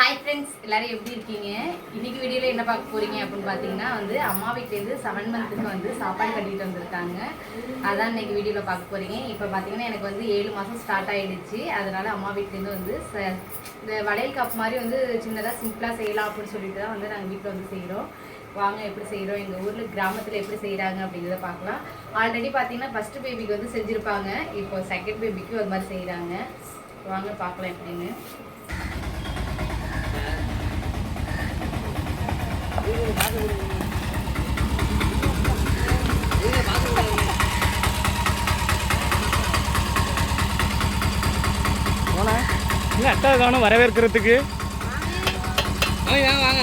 Hi friends எல்லாரும் எப்படி இருக்கீங்க? இன்னைக்கு வீடியோவில் என்ன பார்க்க போறீங்க அப்படின்னு பார்த்தீங்கன்னா வந்து அம்மா வீட்டிலேருந்து செவன் மந்த்துக்கு வந்து சாப்பாடு கட்டிட்டு வந்திருக்காங்க. அதான் இன்னைக்கு வீடியோவில் பார்க்க போறீங்க. இப்போ பார்த்தீங்கன்னா எனக்கு வந்து ஏழு மாதம் ஸ்டார்ட் ஆயிடுச்சு. அதனால அம்மா வீட்டிலேருந்து வந்து ச- இந்த வளையல் கப் மாதிரி வந்து சின்னதாக சிம்பிளாக செய்யலாம் அப்படின்னு சொல்லிட்டு தான் வந்து நாங்கள் வீட்டில் வந்து செய்கிறோம் வாங்க எப்படி செய்கிறோம் எங்கள் ஊரில் கிராமத்தில் எப்படி செய்கிறாங்க அப்படிங்கிறத பார்க்கலாம். ஆல்ரெடி பார்த்தீங்கன்னா ஃபஸ்ட்டு பேபிக்கு வந்து செஞ்சுருப்பாங்க. இப்போ செகண்ட் பேபிக்கும் அது மாதிரி செய்கிறாங்க வாங்க பார்க்கலாம் எப்படின்னு. இல்லை அக்கா காணும் வரவேற்கிறதுக்கு. வாங்க வாங்க,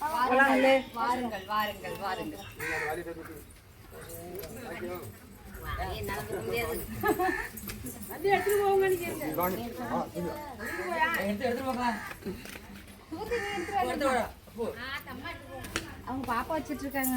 வாருங்கள். வாருங்கள் வாருங்கள் எடுத்து அவங்க பாப்பா வச்சிட்டு இருக்காங்க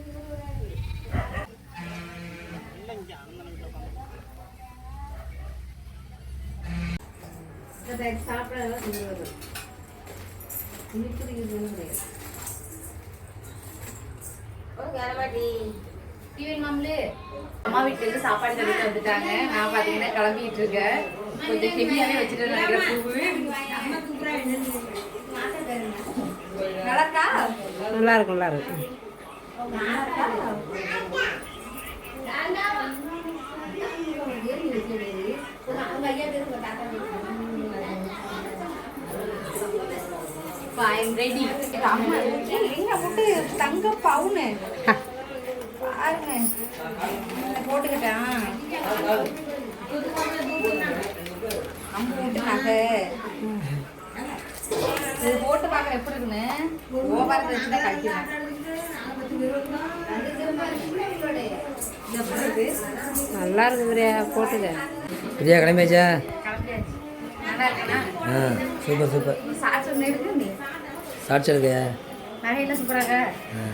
சாப்பிட அம்மா வீட்டுல இருந்து சாப்பாடு கட்டிட்டு வந்துட்டாங்க. நான் பாத்தீங்கன்னா கிளம்பிட்டு இருக்கேன். கொஞ்சம் ஹெவியாவே வச்சுட்டு நினைக்கிறேன் நல்லா இருக்கா நல்லா இருக்கும் ரெடி அம்மா எங்க முட்டு தங்க பவுனு. பாருங்க. போட்டுக்கிட்டேன். அம்மா நகை. இது போட்டு பார்க்குற எப்படி இருக்குன்னு? ஓவரத்தை வச்சு தான் கழிக்கிறேன் இது எப்படி இருக்கு நல்லா இருக்கு பிரியா போட்டுக்க. பிரியா கிளம்பியாச்சா. நல்லா இருக்கேனா? ஆ சூப்பர் சூப்பர். சாட்சி இருக்கு நகையெல்லாம் சூப்பராக. ஆ.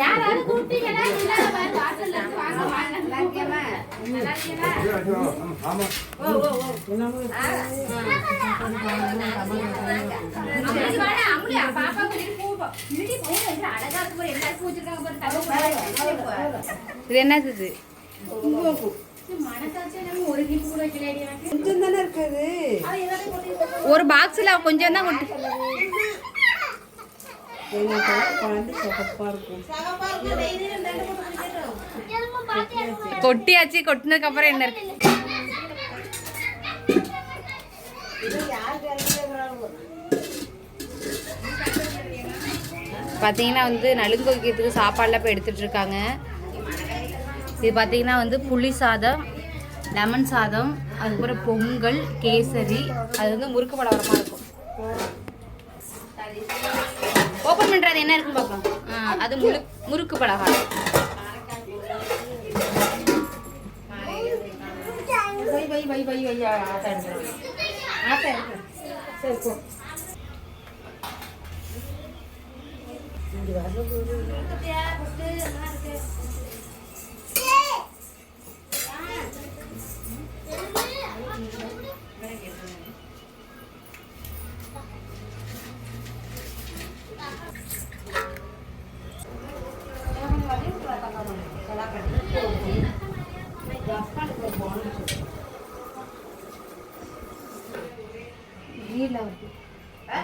யாராவது தப்பு இது என்னது இது? மனசாட்சி நம்ம ஒரு கிஃப்ட் கூட வைக்கலையடி எனக்கு. கொஞ்சம் தானே இருக்குது ஒரு பாக்ஸ்ல கொஞ்சம் தான் தேங்காய் போட்டு குழம்பு கொட்டியாச்சு கொட்டினதுக்கு அப்புறம் என்ன இருக்கு? பார்த்தீங்கன்னா வந்து நலுங்கு வைக்கிறதுக்கு சாப்பாடெலாம் இப்போ எடுத்துகிட்ருக்காங்க இது பார்த்தீங்கன்னா வந்து புளி சாதம் லெமன் சாதம் அதுக்கப்புறம் பொங்கல் கேசரி அது வந்து முறுக்கு பலகாரமாக இருக்கும். ஓப்பன் பண்ணுறது என்ன இருக்குன்னு பார்ப்போம் அது முழு முறுக்கு பலகாரம். சரி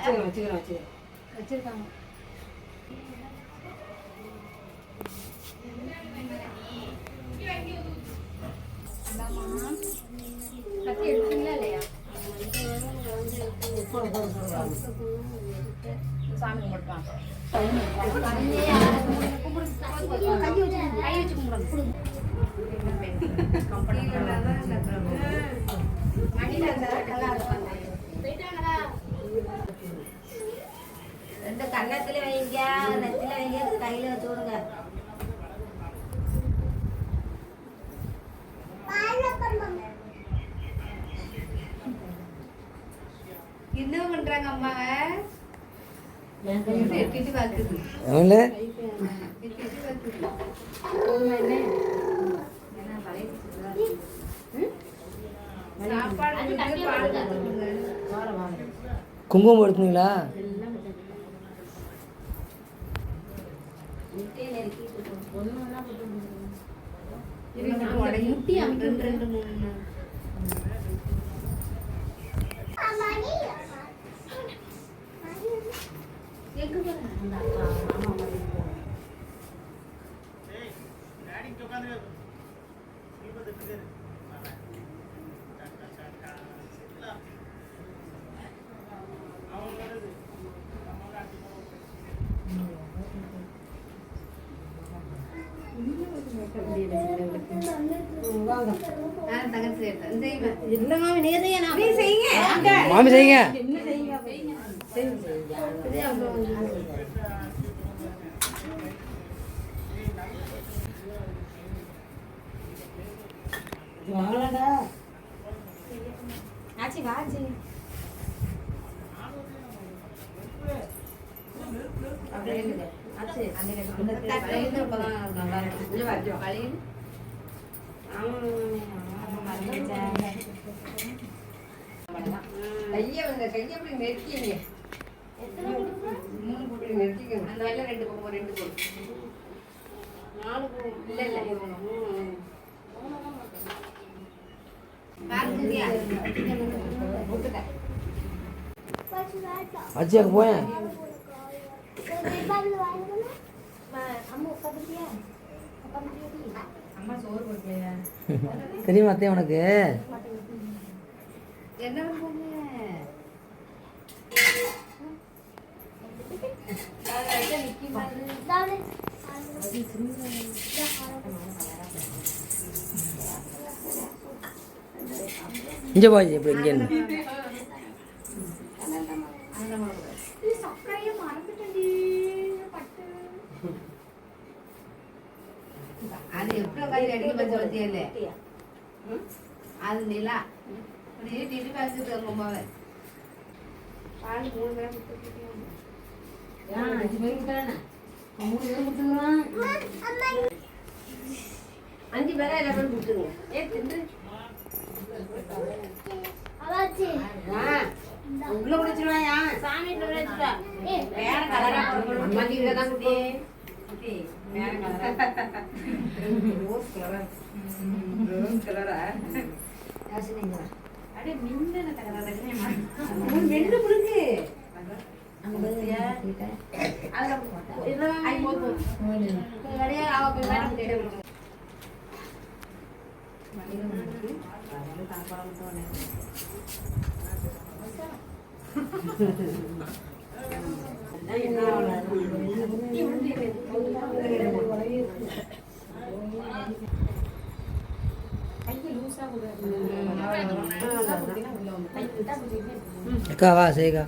வச்சுக்கிறேன் வச்சுக்கிறேன் வச்சுக்கிறேன் வச்சிருக்காங்க. கத்தி எடுத்தீங்களா இல்லையா? சாமி கும்பிட்டுவாங்க ரெண்டு கன்னத்துல வைங்க நெத்தில வைங்க கையில வச்சு விடுங்க என்ன பண்றாங்க அம்மாவை எட்டிட்டு பாக்குது அவங்கள எட்டிட்டு எங்க போற? அந்த அக்கா, மாமா மாதிரி போறோம். ஆ, தங்கச்சி எடுத்தேன். இந்த இவன். இல்லம்மா நீங்க நான் நீ செய்யுங்க. மாமி செய்யுங்க ஆச்சி. வாச்சி அப்படியே கையை வந்து கையை அப்படி நெருக்கிங்க மூணு போட்டு நெருக்கிக்கணும் அந்த வயல்ல ரெண்டு பக்கம் ரெண்டு போடு. நாலு இல்ல, இல்ல. மூணு பாருங்கய்யா. போட்டுட்டேன். அச்சியாக்கு போயேன்? தெரியுமா அத்தையா உனக்கு. இங்கே போய் இப்போ இங்கே அது எப்படி உட்காந்து அடிக்க பச்சை வச்சியல்ல அது நிலா. அப்படியே டிவி பார்த்துட்டு அவங்க அம்மாவை. பால் மூணு அஞ்சு பேர் கொடுத்தானே மூணு பேர் கொடுத்துருவான் அஞ்சு பேரா எல்லா பேரும் கொடுத்துருங்க. ஏ தின்று. உள்ள குடிச்சிருவாயா? சாமி வச்சுட்டா. வேற கலரா அம்மா குட்டி வேற கலரா கலரா ரோஸ் கலரா யாசினிங்க அடே மின்னன கலரா மூணு வெண்டு கொடுக்கு அங்க பாத்தியா அதுல இதுல ஐ போய் போ கடையா அவ போய் மேடம் கேட்டு விடுங்க அக்கா வா சரிக்கா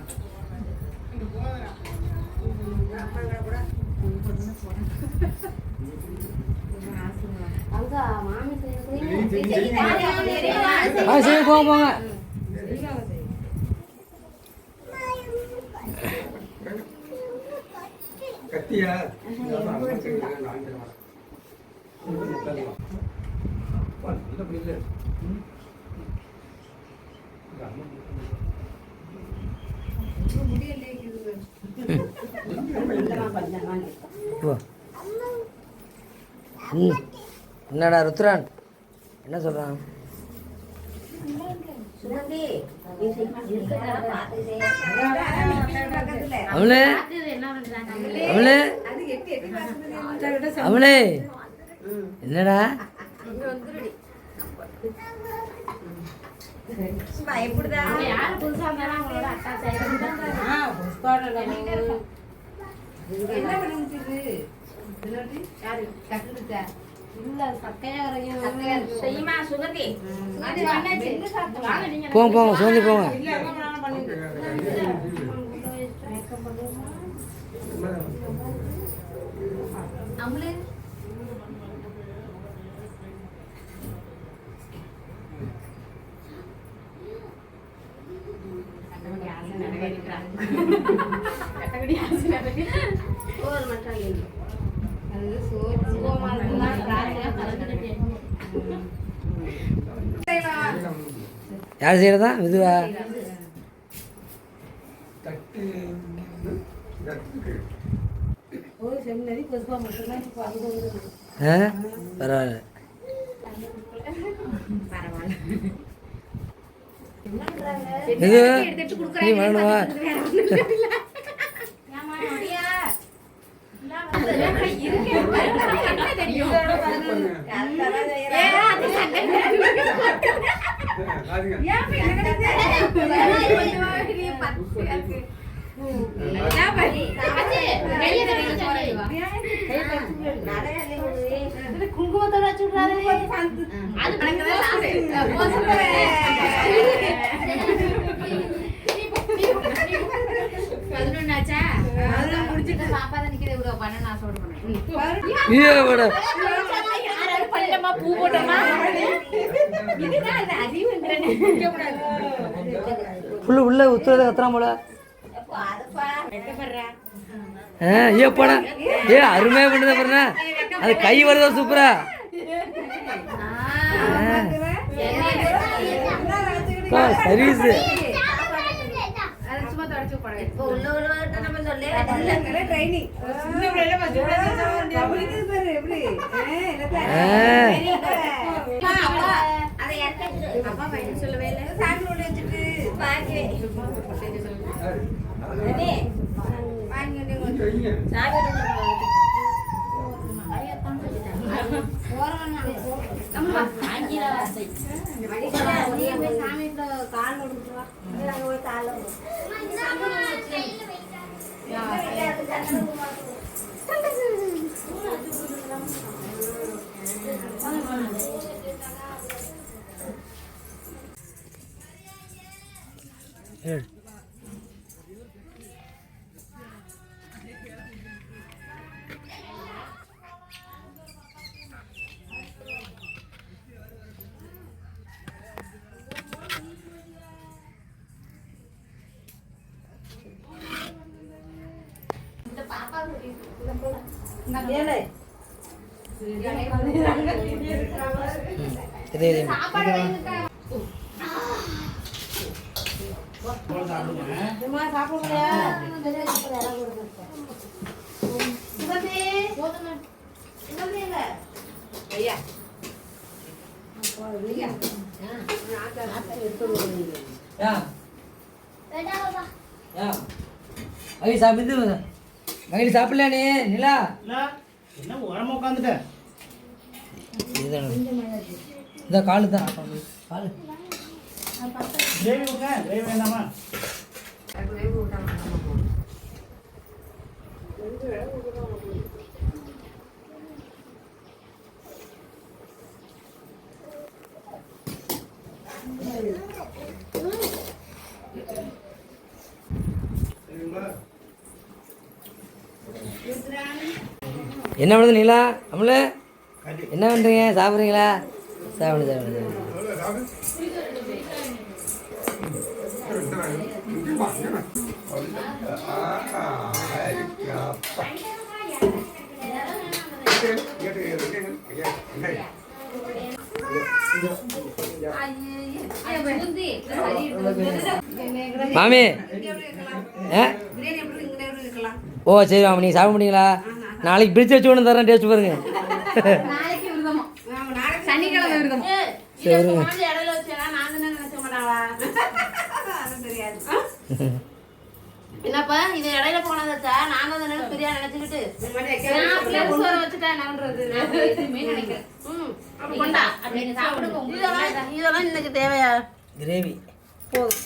சரி போங்க கத்தியா போ ம் என்னடா ருத்ரான்? என்ன சொல்கிறான் அவளே அவளே அவளே என்னடா? யாரு புதுசா இருந்தாலும் அவங்களோட அட்டாச் ஆயிடும் ஆ புஷ்பாடல என்ன பண்ணிட்டு யாரு? கட்டுக்கிட்ட போங்க போங்க சுகந்தி போங்க. இல்ல என்ன பண்ணாலும் பண்ணிட்டு அம்முலு கட்டபடி ஆசை நடக்கு அது சோறு சுகமா இருக்குன்னா ராத்திரியா பறந்துட்டு யார் செய்கிறதா இதுவா தட்டு தட்டு ஒரு செமினரி புஷ்பா மட்டும்தான் இப்போ அது வந்து ஆ? பரவாயில்ல. இது நீ வேணுமா குங்குமத்தோட அது பதினொன்னாச்சா? அதெல்லாம் முடிச்சுட்டு பாப்பா தான் நிக்கிறது இவ்வளோ பண்ண நான் யாராவது பண்ணமா பூ போட்டோமா? இதுதான் அது அறிவுங்கிறேன் உள்ள உத்துறத கத்துறான் போல. ஆ ஏ போட. ஏ அருமையாக பண்ணுத பாருண்ணா. அது கை வருதா சூப்பரா? சர்வீஸ். அது ட்ரைனிங் ஆ அப்பா பையன் சொல்லவே இல்லை. உள்ள வச்சுட்டு வாங்கி ஏழு சாப்பிட்டு மகிழ் சாப்பிடல நீ? நிலா? என்ன உரமா உட்காந்துட்டேன் இந்த காலு தான். காலு. கிரேவி விடுங்க கிரேவி வேண்டாமா? என்ன பண்ணுது நீலா? அம்மல என்ன பண்ணுறீங்க சாப்பிட்றீங்களா? சாப்பிடு சாப்பிடு மாமி ஆ ஓ சரி மாமி நீங்கள் சாப்பிட முடியுங்களா நாளைக்கு பிரித்து வச்சு ஒன்று தரேன் டேஸ்ட் பாருங்க. நாளைக்கு விரதமா. சனிக்கிழமை விரதம். சரி அது என்னப்பா இது இடையில போனதாச்சா நான் தான் நினைச்சு பிரியா நினைச்சுக்கிட்டு. வச்சுட்டா என்ன பண்றது எதுவுமே நினைக்கிறேன் ம் கொண்டா. அப்படின்னு சாப்பிடுங்க உங்களுக்கு இதெல்லாம் இதெல்லாம் இன்னைக்கு தேவையா? கிரேவி போதும்.